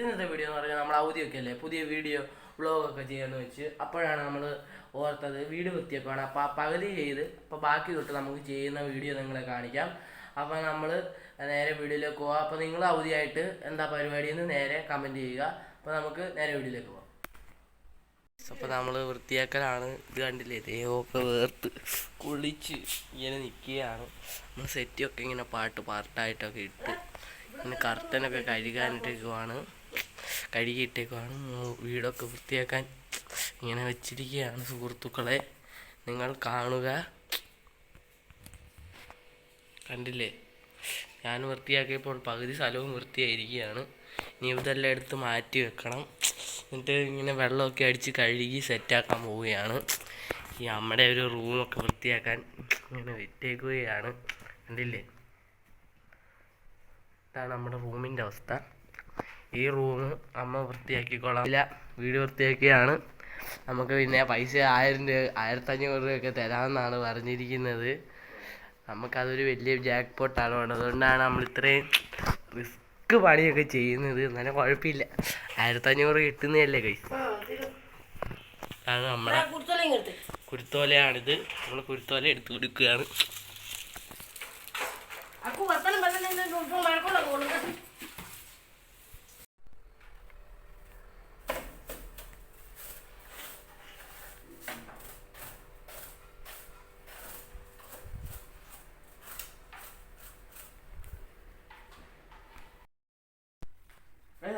ഇന്നത്തെ വീഡിയോ എന്ന് പറഞ്ഞാൽ നമ്മൾ അവധിയൊക്കെ അല്ലേ പുതിയ വീഡിയോ വ്ളോഗൊക്കെ ചെയ്യാന്ന് വെച്ച് അപ്പോഴാണ് നമ്മൾ ഓർത്തത്. വീട് വൃത്തിയപ്പാണ് ആ പകുതി ചെയ്ത് അപ്പോൾ ബാക്കി തൊട്ട് നമുക്ക് ചെയ്യുന്ന വീഡിയോ നിങ്ങളെ കാണിക്കാം. അപ്പോൾ നമ്മൾ നേരെ വീഡിയോയിലേക്ക് പോവാം. അപ്പോൾ നിങ്ങൾ അവധിയായിട്ട് എന്താ പരിപാടി എന്ന് നേരെ കമന്റ് ചെയ്യുക. അപ്പോൾ നമുക്ക് നേരെ വീഡിയോയിലേക്ക് പോവാം. അപ്പോൾ നമ്മൾ വൃത്തിയാക്കലാണ്. ഇത് കണ്ടില്ലേ? ദേഹമൊക്കെ വേർത്ത് കുളിച്ച് ഇങ്ങനെ നിൽക്കുകയാണ് നമ്മൾ സെറ്റൊക്കെ ഇങ്ങനെ പാട്ട് പാർട്ടായിട്ടൊക്കെ ഇട്ട് പിന്നെ കർട്ടനൊക്കെ കഴുകാനിട്ടേക്കുവാണ് കഴുകിയിട്ടേക്കുവാണ്. വീടൊക്കെ വൃത്തിയാക്കാൻ ഇങ്ങനെ വെച്ചിരിക്കുകയാണ് സുഹൃത്തുക്കളെ. നിങ്ങൾ കാണുക. കണ്ടില്ലേ? ഞാൻ വൃത്തിയാക്കിയപ്പോൾ പകുതി സ്ഥലവും വൃത്തിയായിരിക്കുകയാണ്. ഇനി ഇതെല്ലാം എടുത്ത് മാറ്റി വെക്കണം. എന്നിട്ട് ഇങ്ങനെ വെള്ളമൊക്കെ അടിച്ച് കഴുകി സെറ്റാക്കാൻ പോവുകയാണ്. ഈ അമ്മയുടെ ഒരു റൂമൊക്കെ വൃത്തിയാക്കാൻ ഇങ്ങനെ വിറ്റേക്കുകയാണ് കണ്ടില്ലേ? ഇതാണ് നമ്മുടെ റൂമിന്റെ അവസ്ഥ. ഈ റൂം അമ്മ വൃത്തിയാക്കിക്കോളാം. ഇല്ല വീട് വൃത്തിയാക്കിയാണ്. നമുക്ക് പിന്നെ പൈസ ആയിരം രൂപ ആയിരത്തഞ്ഞൂറ് രൂപയൊക്കെ തരാമെന്നാണ് പറഞ്ഞിരിക്കുന്നത്. നമുക്കതൊരു വലിയ ജാക്ക് പോട്ടാണ് വേണ്ടത്. അതുകൊണ്ടാണ് നമ്മൾ ഇത്രയും റിസ്ക് പണിയൊക്കെ ചെയ്യുന്നത്. എന്നാലും കുഴപ്പമില്ല. ആയിരത്തഞ്ഞൂറ് കിട്ടുന്നതല്ലേ കൈ അതാണ് നമ്മുടെ കുരുത്തോലയാണിത്. നമ്മൾ കുരുത്തോല എടുത്തു കൊടുക്കുകയാണ്.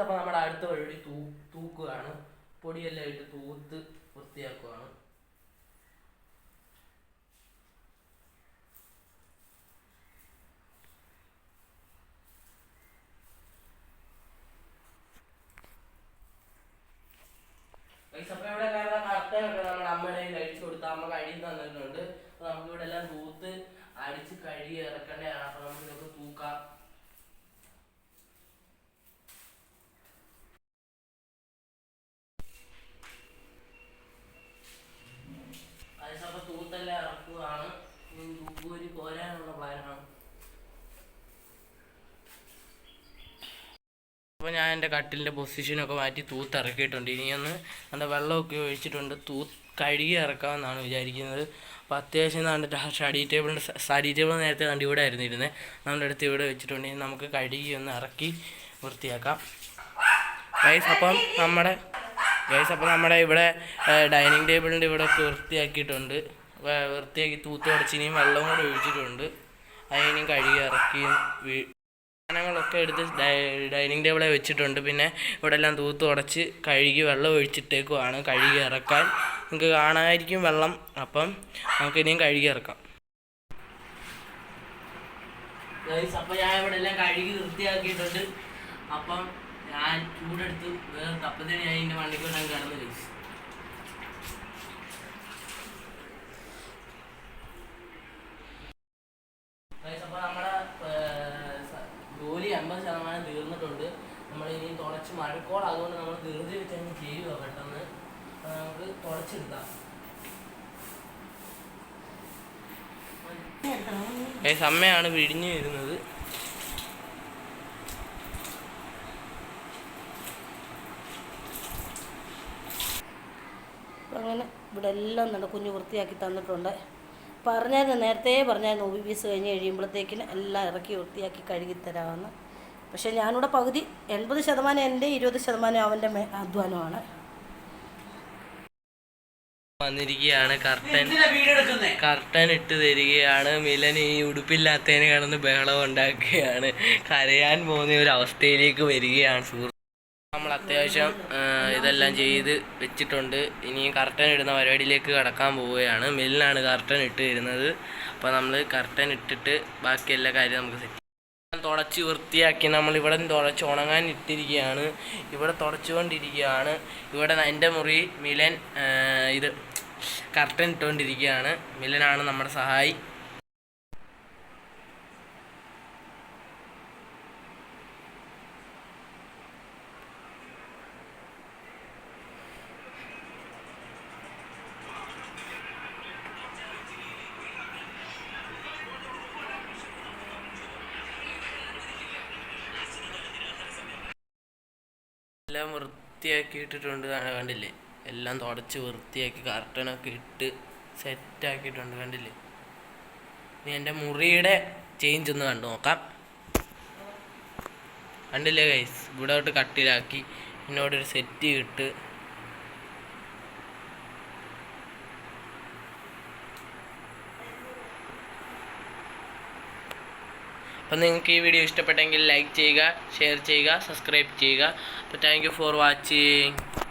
അപ്പോൾ നമ്മുടെ അടുത്ത വഴി തൂ തൂക്കുകയാണ്. പൊടിയെല്ലാം ഇട്ട് തൂത്ത് വൃത്തിയാക്കുകയാണ്. ഇവിടെ കാണുന്ന കർട്ടനൊക്കെ നമ്മുടെ അമ്മയുടെ അടിച്ചു കൊടുത്ത് അമ്മ കഴുകി തന്നിട്ടുണ്ട്. അപ്പൊ നമുക്ക് ഇവിടെ എല്ലാം തൂത്ത് അടിച്ച് കഴുകി ഇറക്കേണ്ടതാണ്. അപ്പൊ നമുക്ക് ഇതൊക്കെ തൂക്കാം. അപ്പോൾ ഞാൻ എന്റെ കട്ടിലിന്റെ പൊസിഷനൊക്കെ മാറ്റി തൂത്ത് ഇറക്കിയിട്ടുണ്ട് ഇനിയൊന്ന് എന്റെ വെള്ളമൊക്കെ ഒഴിച്ചിട്ടുണ്ട്. തൂത്ത് കഴുകി ഇറക്കാമെന്നാണ് വിചാരിക്കുന്നത്. അപ്പോൾ അത്യാവശ്യം നമ്മുടെ സ്റ്റഡി ടേബിളിന്റെ സ്റ്റഡി ടേബിൾ നേരത്തെ കണ്ട് ഇവിടെ ആയിരുന്നു ഇരുന്നത് നമ്മുടെ അടുത്ത് ഇവിടെ വെച്ചിട്ടുണ്ട്. ഇനി നമുക്ക് കഴുകി ഒന്ന് ഇറക്കി വൃത്തിയാക്കാം. ഗൈസ് അപ്പം നമ്മുടെ ഗൈസ് അപ്പം നമ്മുടെ ഇവിടെ ഡൈനിങ് ടേബിളിന്റെ ഇവിടെ വൃത്തിയാക്കിയിട്ടുണ്ട്. വൃത്തിയാക്കി തൂത്ത് തുടച്ച് ഇനിയും വെള്ളം കൂടെ ഒഴിച്ചിട്ടുണ്ട്. അതിനും കഴുകി ഇറക്കി സാധനങ്ങളൊക്കെ എടുത്ത് ഡൈനിങ് ടേബിളിൽ വെച്ചിട്ടുണ്ട്. പിന്നെ ഇവിടെ എല്ലാം തൂത്ത് ഉടച്ച് കഴുകി വെള്ളം ഒഴിച്ചിട്ടേക്കുവാണ് കഴുകി ഇറക്കാൻ. നിങ്ങൾക്ക് കാണാമായിരിക്കും വെള്ളം. അപ്പം നമുക്ക് ഇനിയും കഴുകി ഇറക്കാം. അപ്പം ഞാൻ ഇവിടെ എല്ലാം കഴുകി വൃത്തിയാക്കിയിട്ടുണ്ട്. അപ്പം ഞാൻ ചൂടെടുത്ത് വേറെ തപ്പത്തിന് ഞാൻ എന്റെ വണ്ടിക്ക് ഞാൻ കിടന്നു അമ്പത് ശതമാനം തീർന്നിട്ടുണ്ട്. നമ്മൾ ഇനി തുടച്ച് മഴക്കോൾ അതുകൊണ്ട് നമ്മൾ ധൃതി വെച്ച് അങ്ങ് ചെയ്യുക പെട്ടെന്ന്. നമുക്ക് തുടച്ചെടുക്കാം അമ്മയാണ് വിഴിഞ്ഞു വരുന്നത്. അങ്ങനെ ഇവിടെ എല്ലാം നല്ല കുഞ്ഞ് വൃത്തിയാക്കി തന്നിട്ടുണ്ട്. പറഞ്ഞായിരുന്നു നേരത്തെ പറഞ്ഞായിരുന്നു ഒ ബി ബി എസ് കഴിഞ്ഞ് കഴിയുമ്പോഴത്തേക്കിന് എല്ലാം ഇറക്കി വൃത്തിയാക്കി കഴുകി തരാമെന്ന് പക്ഷേ ഞാനിവിടെ പകുതി എൺപത് ശതമാനം എന്റെ ഇരുപത് ശതമാനം അവന്റെ അധ്വാനമാണ്. വന്നിരിക്കുകയാണ്. കർട്ടൻ കർട്ടൻ ഇട്ട് തരികയാണ്. മിലൻ ഈ ഉടുപ്പില്ലാത്തതിന് കിടന്ന് ബഹളം ഉണ്ടാക്കുകയാണ്. കരയാൻ പോകുന്ന ഒരു അവസ്ഥയിലേക്ക് വരികയാണ് സുഹൃത്ത്. നമ്മൾ അത്യാവശ്യം ഇതെല്ലാം ചെയ്ത് വെച്ചിട്ടുണ്ട്. ഇനി കർട്ടൻ ഇടുന്ന പരിപാടിയിലേക്ക് കടക്കാൻ പോവുകയാണ്. മില്ലിനാണ് കർട്ടൻ ഇട്ട് തരുന്നത്. അപ്പോൾ നമ്മൾ കർട്ടൻ ഇട്ടിട്ട് ബാക്കി എല്ലാ കാര്യം നമുക്ക് സെറ്റ് തുടച്ച് വൃത്തിയാക്കി നമ്മൾ ഇവിടെ തുടച്ച് ഉണങ്ങാൻ ഇട്ടിരിക്കുകയാണ് ഇവിടെ തുടച്ചുകൊണ്ടിരിക്കുകയാണ്. ഇവിടെ എന്റെ മുറി മിലൻ ഇത് കർട്ടൻ ഇട്ടുകൊണ്ടിരിക്കുകയാണ്. മിലനാണ് നമ്മുടെ സഹായി. എല്ലാം വൃത്തിയാക്കി ഇട്ടിട്ടുണ്ട് കണ്ടില്ലേ? എല്ലാം തുടച്ച് വൃത്തിയാക്കി കർട്ടനൊക്കെ ഇട്ട് സെറ്റാക്കിയിട്ടുണ്ട്. കണ്ടില്ലേ? ഇനി എന്റെ മുറിയുടെ ചേഞ്ച് ഒന്ന് കണ്ടു നോക്കാം. കണ്ടില്ലേ ഗൈസ് ഇവിടെ തൊട്ട് കട്ടിലാക്കി. എന്നോടൊരു സെറ്റ് ഇട്ട് അപ്പം നിങ്ങൾക്ക് ഈ വീഡിയോ ഇഷ്ടപ്പെട്ടെങ്കിൽ ലൈക്ക് ചെയ്യുക ഷെയർ ചെയ്യുക സബ്സ്ക്രൈബ് ചെയ്യുക. അപ്പോൾ താങ്ക് ഫോർ വാച്ചിങ്